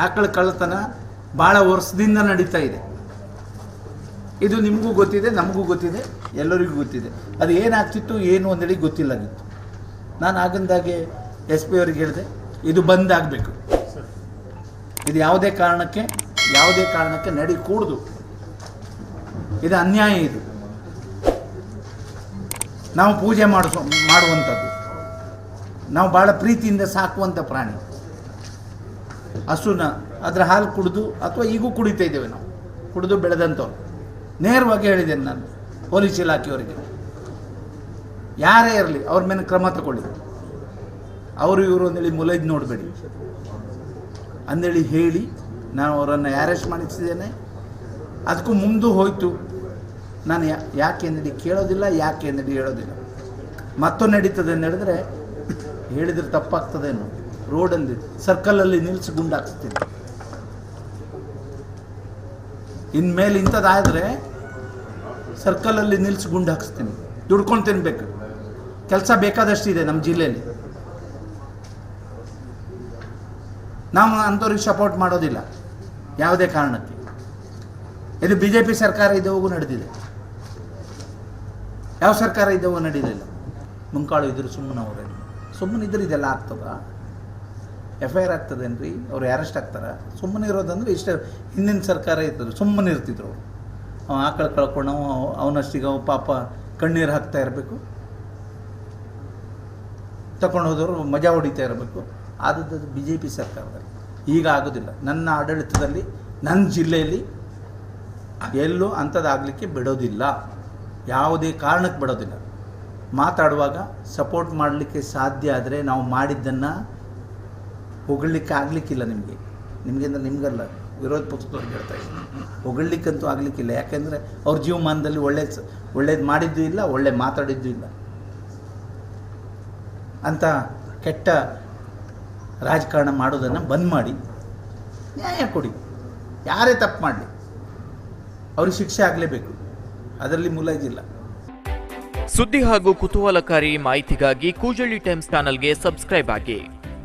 ಆಕಳ ಕಳ್ಳತನ ಭಾಳ ವರ್ಷದಿಂದ ನಡೀತಾ ಇದೆ. ಇದು ನಿಮಗೂ ಗೊತ್ತಿದೆ, ನಮಗೂ ಗೊತ್ತಿದೆ, ಎಲ್ಲರಿಗೂ ಗೊತ್ತಿದೆ. ಅದು ಏನಾಗ್ತಿತ್ತು, ಏನು ಅಂದೇಳಿ ಗೊತ್ತಿಲ್ಲಾಗಿತ್ತು ನಾನು ಆಗಂದಾಗೆ ಎಸ್ ಪಿ ಅವ್ರಿಗೆ ಹೇಳಿದೆ, ಇದು ಬಂದ್ ಆಗಬೇಕು. ಇದು ಯಾವುದೇ ಕಾರಣಕ್ಕೆ ಯಾವುದೇ ಕಾರಣಕ್ಕೆ ನಡಿ ಕೂಡ್ದು ಇದು ಅನ್ಯಾಯ ಇದು. ನಾವು ಪೂಜೆ ಮಾಡಿಸೋ, ಮಾಡುವಂಥದ್ದು. ನಾವು ಭಾಳ ಪ್ರೀತಿಯಿಂದ ಸಾಕುವಂಥ ಪ್ರಾಣಿ. ಹಸುನ ಅದರ ಹಾಲು ಕುಡಿದು ಅಥವಾ ಈಗೂ ಕುಡಿತಾ ಇದ್ದೇವೆ ನಾವು. ಕುಡಿದು ಬೆಳೆದಂಥವ್ರು. ನೇರವಾಗಿ ಹೇಳಿದ್ದೇನೆ ನಾನು ಪೊಲೀಸ್ ಇಲಾಖೆಯವರಿಗೆ. ಯಾರೇ ಇರಲಿ, ಅವ್ರ ಮೇಲೆ ಕ್ರಮ ತಗೊಳ್ಳಿ. ಅವರು ಇವರು ಅಂದೇಳಿ ಮುಲೈದ್ ನೋಡಬೇಡಿ. ಅಂದೇಳಿ ಹೇಳಿ ನಾನು ಅವರನ್ನು ಅರೆಸ್ಟ್ ಮಾಡಿಸಿದ್ದೇನೆ. ಅದಕ್ಕೂ ಮುಂದೆ ಹೋಯಿತು. ನಾನು ಯಾಕೆ ಅಂದೇಳಿ ಕೇಳೋದಿಲ್ಲ, ಯಾಕೆ ಅಂದೇಳಿ ಹೇಳೋದಿಲ್ಲ. ಮತ್ತೊಂದು ನಡೀತದೆ ಅಂತ ಹೇಳಿದ್ರೆ ಹೇಳಿದ್ರೆ ತಪ್ಪಾಗ್ತದೇನೋ ರೋಡಲ್ಲಿ ಸರ್ಕಲಲ್ಲಿ ನಿಲ್ಲಿಸಿ ಗುಂಡಾಕ್ಸ್ತೀನಿ. ಇನ್ಮೇಲೆ ಇಂಥದ್ದಾದರೆ ಸರ್ಕಲಲ್ಲಿ ನಿಲ್ಲಿಸಿ ಗುಂಡು ಹಾಕಿಸ್ತೀನಿ ದುಡ್ಕೊಂಡು ತಿನ್ಬೇಕು. ಕೆಲಸ ಬೇಕಾದಷ್ಟಿದೆ ನಮ್ಮ ಜಿಲ್ಲೆಯಲ್ಲಿ ನಾವು ಅಂಥವ್ರಿಗೆ ಸಪೋರ್ಟ್ ಮಾಡೋದಿಲ್ಲ. ಯಾವುದೇ ಕಾರಣಕ್ಕೆ. ಇದು ಬಿ ಜೆ ಪಿ ಸರ್ಕಾರ ಇದ್ದವಾಗೂ ನಡೆದಿದೆ. ಯಾವ ಸರ್ಕಾರ ಇದ್ದವೂ ನಡೀಲಿಲ್ಲ ಮುಂಕಾಳು ಇದ್ರು ಸುಮ್ಮನೆ ಸುಮ್ಮನಿದ್ರೆ ಇದೆಲ್ಲ ಆಗ್ತದ? ಎಫ್ ಐ ಆರ್ ಆಗ್ತದೇನ್ರಿ? ಅವ್ರು ಅರೆಸ್ಟ್ ಆಗ್ತಾರೆ. ಸುಮ್ಮನೆ ಇರೋದಂದ್ರೆ ಇಷ್ಟೇ ಹಿಂದಿನ ಸರ್ಕಾರ ಇರ್ತದೆ. ಸುಮ್ಮನೆ ಇರ್ತಿದ್ರು ಅವರು. ಅವ ಆಕಳ ಕಳ್ಕೊಂಡು ಅವ ಅವನಷ್ಟಿಗೆ ಅವ ಪಾಪ ಕಣ್ಣೀರು ಹಾಕ್ತಾ ಇರಬೇಕು. ತಗೊಂಡು ಹೋದವರು ಮಜಾ ಹೊಡಿತಾ ಇರಬೇಕು. ಆದದ್ದು ಬಿ ಜೆ ಪಿ ಸರ್ಕಾರದಲ್ಲಿ. ಈಗ ಆಗೋದಿಲ್ಲ. ನನ್ನ ಆಡಳಿತದಲ್ಲಿ ನನ್ನ ಜಿಲ್ಲೆಯಲ್ಲಿ ಎಲ್ಲೂ ಅಂಥದ್ದಾಗಲಿಕ್ಕೆ ಬಿಡೋದಿಲ್ಲ. ಯಾವುದೇ ಕಾರಣಕ್ಕೆ ಬಿಡೋದಿಲ್ಲ. ಮಾತಾಡುವಾಗ ಸಪೋರ್ಟ್ ಮಾಡಲಿಕ್ಕೆ ಸಾಧ್ಯ ಆದರೆ ನಾವು ಮಾಡಿದ್ದನ್ನು ಹೊಗಳ್ಲಿಕ್ಕೆ ಆಗಲಿಕ್ಕಿಲ್ಲ ನಿಮಗೆ. ನಿಮಗೆ ಅಂದ್ರೆ ನಿಮಗಲ್ಲ, ವಿರೋಧ ಪಕ್ಷದವ್ರಿಗೆ ಹೇಳ್ತಾ ಇದ್ದೀನಿ ಹೊಗಳ್ಲಿಕ್ಕಂತೂ ಆಗಲಿಕ್ಕಿಲ್ಲ. ಯಾಕೆಂದರೆ ಅವ್ರ ಜೀವಮಾನದಲ್ಲಿ ಒಳ್ಳೆ ಒಳ್ಳೇದು ಮಾಡಿದ್ದು ಇಲ್ಲ, ಒಳ್ಳೆ ಮಾತಾಡಿದ್ದು ಇಲ್ಲ. ಅಂತ ಕೆಟ್ಟ ರಾಜಕಾರಣ ಮಾಡೋದನ್ನು ಬಂದ್ ಮಾಡಿ, ನ್ಯಾಯ ಕೊಡಿ. ಯಾರೇ ತಪ್ಪು ಮಾಡಲಿ, ಅವ್ರಿಗೆ ಶಿಕ್ಷೆ ಆಗಲೇಬೇಕು. ಅದರಲ್ಲಿ ಮುಲಾಜಿಲ್ಲ ಸುದ್ದಿ ಹಾಗೂ ಕುತೂಹಲಕಾರಿ ಮಾಹಿತಿಗಾಗಿ ಕೂಜಳ್ಳಿ ಟೈಮ್ಸ್ ಚಾನಲ್ಗೆ ಸಬ್ಸ್ಕ್ರೈಬ್ ಆಗಿ.